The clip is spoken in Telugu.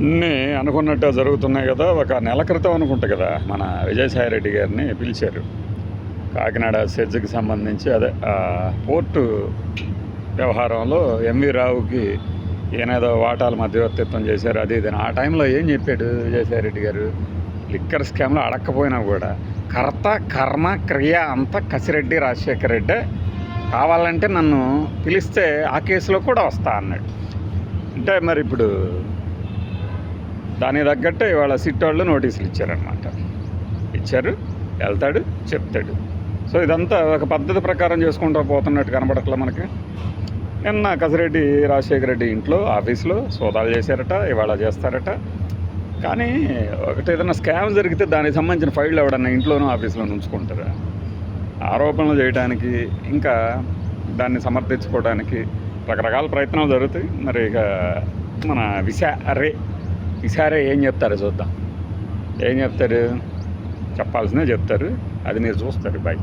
అన్నీ అనుకున్నట్టు జరుగుతున్నాయి కదా. ఒక నెల క్రితం అనుకుంటా కదా మన విజయసాయి రెడ్డి గారిని పిలిచారు. కాకినాడ సెజ్కి సంబంధించి అదే పోర్టు వ్యవహారంలో ఎంవి రావుకి ఏనేదో వాటాల మధ్యవర్తిత్వం చేశారు అది ఇది ఆ టైంలో ఏం చెప్పాడు విజయసాయి రెడ్డి గారు? లిక్కర్ స్కామ్లో అడక్కపోయినా కూడా కర్త కర్మ క్రియ అంతా కసిరెడ్డి రాజశేఖర రెడ్డి కావాలంటే నన్ను పిలిస్తే ఆ కేసులో కూడా వస్తా అన్నాడు. అంటే మరి ఇప్పుడు దానికి తగ్గట్టే ఇవాళ సిట్ వాళ్ళు నోటీసులు ఇచ్చారనమాట ఇచ్చారు వెళ్తాడు చెప్తాడు. సో ఇదంతా ఒక పద్ధతి ప్రకారం చేసుకుంటూ పోతున్నట్టు కనబడట్లే మనకి. నిన్న కసిరెడ్డి రాజశేఖర రెడ్డి ఇంట్లో ఆఫీస్లో సోదాలు చేశారట ఇవాళ చేస్తారట. కానీ ఒకటి ఏదైనా స్కామ్ జరిగితే దానికి సంబంధించిన ఫైళ్ళు ఎవడన్నా ఇంట్లోనూ ఆఫీస్లోనూ ఉంచుకుంటారా? ఆరోపణలు చేయడానికి ఇంకా దాన్ని సమర్థించుకోవడానికి రకరకాల ప్రయత్నాలు జరుగుతాయి. మరి ఇక మన విశారే ఈసారి ఏం చెప్తారో చూద్దాం. ఏం చెప్తారు? చెప్పాల్సిందే చెప్తారు. అది మీరు చూస్తారు. బాయ్.